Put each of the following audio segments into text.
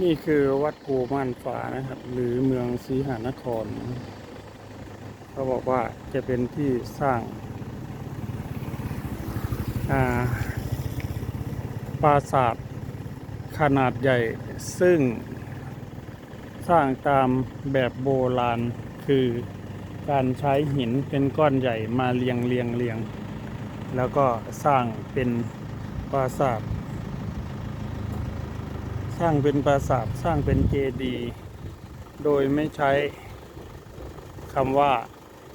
นี่คือวัดกูม่านฟ้านะครับ หรือเมืองศรีหานคร เขาบอกว่าจะเป็นที่สร้างาปราสาทขนาดใหญ่ซึ่งสร้างตามแบบโบราณคือการใช้หินเป็นก้อนใหญ่มาเรียงเรียงเรียง แล้วก็สร้างเป็นปราสาท ร้างเป็นปราสาทสร้างเป็นเจดีย์โดยไม่ใช้คำว่า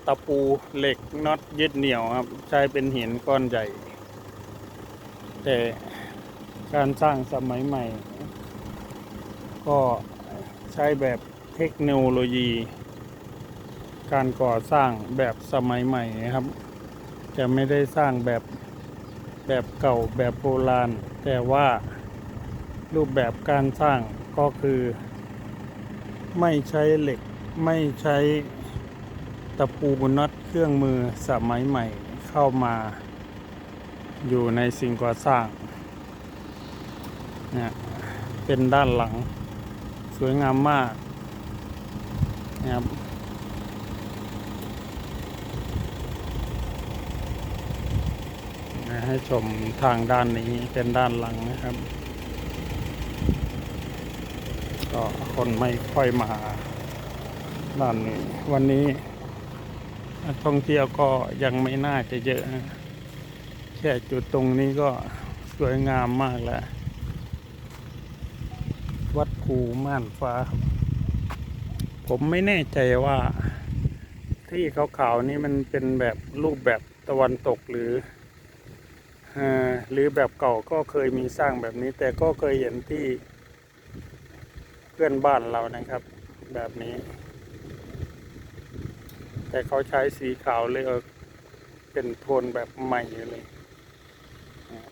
ตะปูเหล็กน็อตยึดเหนี่ยวครับ ใช้เป็นหินก้อนใหญ่ แต่การสร้างสมัยใหม่ ก็ใช้แบบเทคโนโลยี การก่อสร้างแบบสมัยใหม่นะครับ จะไม่ได้สร้างแบบแบบเก่าแบบโบราณ แต่ว่า รูปแบบการสร้างก็คือ ไม่ใช้เหล็กไม่ใช้ตะปูน็อตเครื่องมือสมัยใหม่เข้ามาอยู่ในสิ่งก่อสร้างเนี่ยเป็นด้านหลังสวยงามมากนะครับให้ชมทางด้านนี้เป็นด้านหลังนะครับ ก็คนไม่ค่อยมาด้านนี้วันนี้นักท่องเที่ยวก็ยังไม่น่าจะเยอะ แค่จุดตรงนี้ก็สวยงามมากแล้ว วัดภูม่านฟ้า ผมไม่แน่ใจว่าที่ขาวๆนี่มันเป็นแบบรูปแบบตะวันตกหรืออหรือแบบเก่าก็เคยมีสร้างแบบนี้แต่ก็เคยเห็นที่ เพื่อนบ้านเรานะครับ แบบนี้ แต่เขาใช้สีขาวเลยเออเป็นโทนแบบใหม่เลยนะ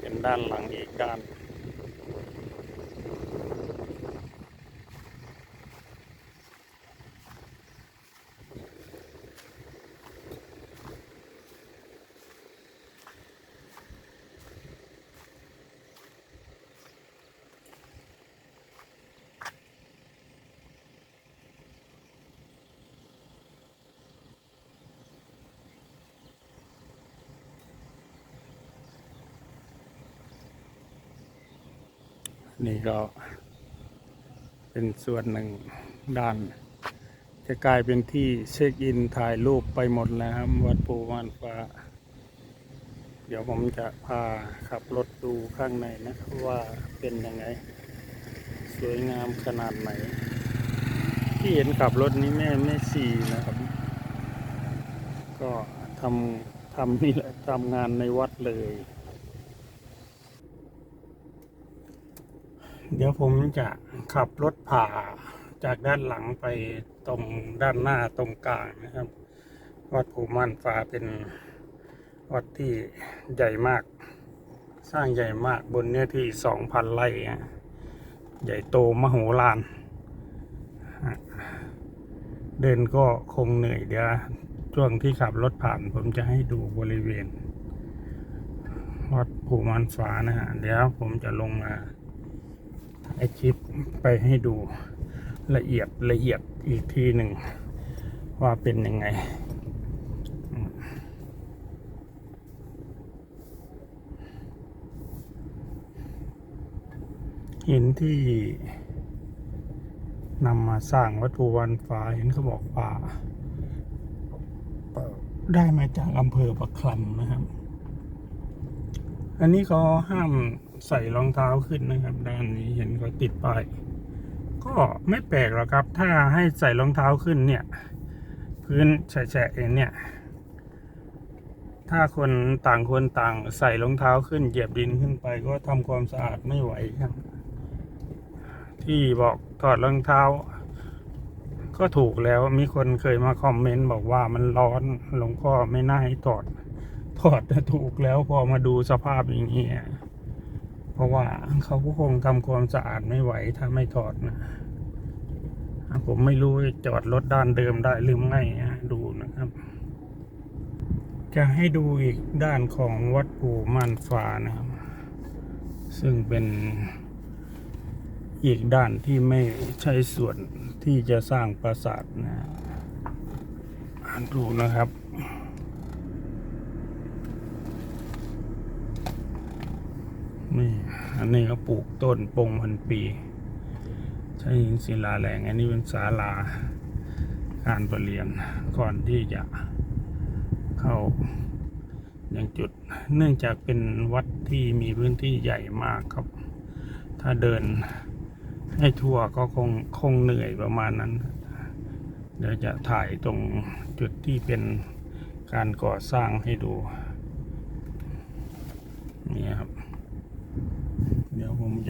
เป็นด้านหลังอีกด้าน นี่ก็เป็นส่วนหนึ่งด้าน จะกลายเป็นที่เช็คอินถ่ายรูปไปหมดแล้วครับ วัดปูม่านฟ้า เดี๋ยวผมจะพาขับรถดูข้างในนะครับว่าเป็นยังไง สวยงามขนาดไหน ที่เห็นขับรถนี้แม่แม่ชีนะครับ ก็ทำทำนี่แหละทำงานในวัดเลย ดี๋ยวผมจะขับรถผ่าจากด้านหลังไปตรงด้านหน้าตรงกลางนะครับ วัดภูม่านฟ้าเป็นวัดที่ใหญ่มาก สร้างใหญ่มากบนเนื้อที่สองพันไร่ใหญ่โตมโหฬารเดินก็คงเหนื่อยเดี๋ยวช่วงที่ขับรถผ่านผมจะให้ดูบริเวณวัดภูม่านฟ้านะฮะเดี๋ยวผมจะลงมา ถ่ายคลิปไปให้ดูละเอียดละเอียดอีกทีหนึ่ง ว่าเป็นยังไง หินที่นำมาสร้างวัตถุวันฟ้าเห็นเขาบอกว่า ได้มาจากอำเภอประคลัมนะครับ อันนี้เขาห้ามใส่รองเท้าขึ้นนะครับ ด้านนี้เห็นเขาติดป้ายก็ไม่แปลกหรอกครับ ถ้าให้ใส่รองเท้าขึ้นเนี่ย พื้นแฉะๆองเนี่ย ถ้าคนต่างคนต่างใส่รองเท้าขึ้นเหยียบดินขึ้นไป ก็ทำความสะอาดไม่ไหวครับ ที่บอกถอดรองเท้า ก็ถูกแล้วมีคนเคยมาคอมเมนต์บอกว่ามันร้อนหลวงพ่อไม่น่าให้ถอด ถอดน่ะถูกแล้วพอมาดูสภาพอย่างนี้เพราะว่าเขาก็คงทำความสะอาดไม่ไหวถ้าไม่ถอดนะผมไม่รู้จะจอดรถด้านเดิมได้หรือไม่อะดูนะครับ จะให้ดูอีกด้านของวัดปู่ม่านฟ้านะครับ ซึ่งเป็นอีกด้านที่ไม่ใช่ส่วนที่จะสร้างปราสาทนะอ่านดูนะครับ นี่ อันนี้ก็ปลูกต้นปงพันปี ใช้หินศิลาแรงอันนี้เป็นศาลาการประเรียนก่อนที่จะเข้าอย่างจุด เนื่องจากเป็นวัดที่มีพื้นที่ใหญ่มากครับ ถ้าเดินให้ทั่วก็คงคงเหนื่อยประมาณนั้น เดี๋ยวจะถ่ายตรงจุดที่เป็นการก่อสร้างให้ดู นี่ครับ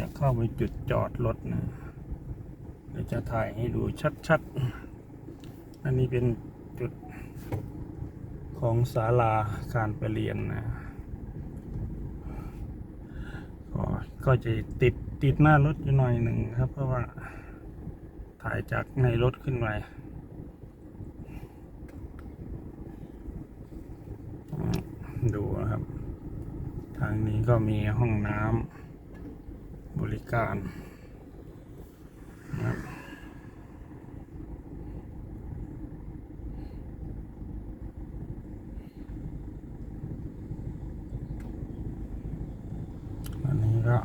จะเข้าไปจุดจอดรถนะเดี๋ยวจะถ่ายให้ดูชัดๆ อันนี้เป็นจุดของศาลาการประเรียนนะก็ก็จะติดติดหน้ารถอยู่หน่อยหนึ่งครับ เพราะว่าถ่ายจากในรถขึ้นไปดูนะครับ ทางนี้ก็มีห้องน้ำ บริการนะครับอันนี้ก็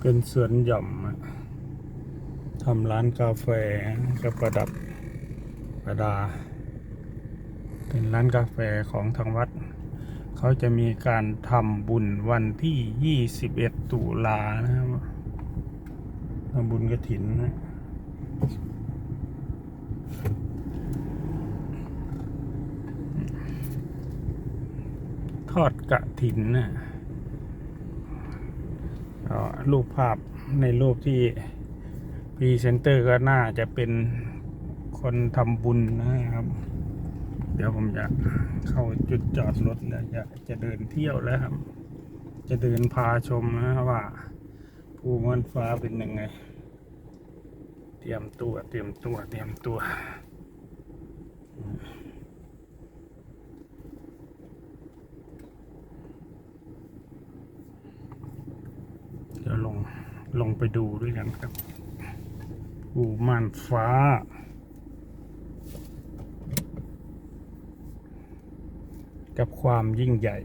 เป็นสวนหย่อมทำร้านกาแฟก็ประดับประดา เป็นร้านกาแฟของทางวัด เขาจะมีการทำบุญวันที่ 21 ตุลานะครับทำบุญกระถินนะทอดกระถินนะรูปภาพในรูปที่พรีเซนเตอร์ก็น่าจะเป็นคนทำบุญนะครับ ดี๋ยวผมจะเข้าจุดจอดรถแล้วจะจะเดินเที่ยวแล้วครับ จะเดินพาชมนะครับว่าภูมินฟ้าเป็นยังไง เตรียมตัวเตรียมตัวเตรียมตัวเดี๋ยวลงลงไปดูด้วยกันครับภูม่านฟ้า กับความยิ่งใหญ่